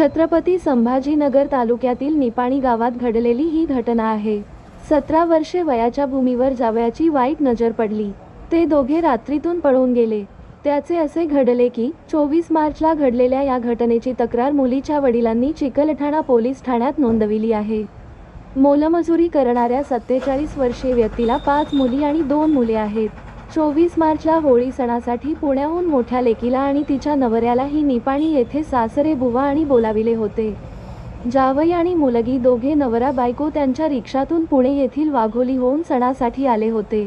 छत्रपती संभाजीनगर तालुक्यातील निपाणी गावात घडलेली ही घटना आहे. सतरा वर्षे वयाच्या भूमीवर जावयाची वाईट नजर पडली. ते दोघे रात्रीतून पळून गेले. त्याचे असे घडले की चोवीस मार्चला घडलेल्या या घटनेची तक्रार मुलीच्या वडिलांनी चिकलठाणा पोलीस ठाण्यात नोंदविली आहे. मोलमजुरी करणाऱ्या सत्तेचाळीस वर्षीय व्यक्तीला पाच मुली आणि दोन मुले आहेत. चोवीस मार्चला होळी सणासाठी पुण्याहून मोठ्या लेकीला आणि तिच्या नवऱ्यालाही निपाणी येथे सासरे बुवा आणि बोलाविले होते. जावई आणि मुलगी दोघे नवरा बायको त्यांच्या रिक्षातून पुणे येथील वाघोली होऊन सणासाठी आले होते.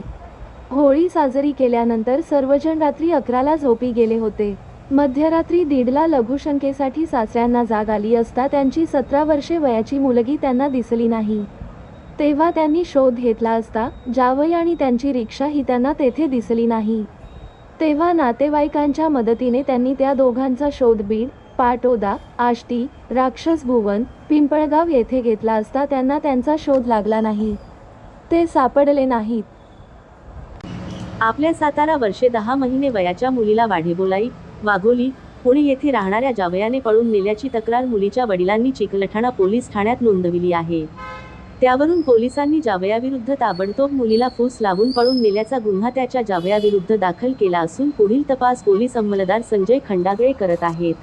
होळी साजरी केल्यानंतर सर्वजण रात्री अकराला झोपी गेले होते. मध्यरात्री दीडला लघुशंकेसाठी सासऱ्यांना जाग आली असता त्यांची सतरा वर्षे वयाची मुलगी त्यांना दिसली नाही. तेव्हा त्यांनी शोध घेतला असता जावई आणि त्यांची रिक्षा ही त्यांना तेथे दिसली नाही. तेव्हा नातेवाईकांच्या मदतीने त्यांनी त्या दोघांचा शोध बीड पाटोदा आष्टी राक्षस भुवन पिंपळगाव येथे घेतला असता त्यांना त्यांचा शोध लागला नाही. ते सापडले नाहीत. आपल्या सातारा वर्षे दहा महिने वयाच्या मुलीला वाढेबोलाई वाघोली पुणे येथे राहणाऱ्या जावयाने पळून नेल्याची तक्रार मुलीच्या वडिलांनी चिकलठाणा पोलीस ठाण्यात नोंदविली आहे. त्यावरून पोलिसांनी जावयाविरुद्ध ताबडतोब मुलीला फूस लावून पळून नेल्याचा गुन्हा त्याच्या जावयाविरुद्ध दाखल केला असून पुढील तपास पोलीस अंमलदार संजय खंडागळे करत आहेत.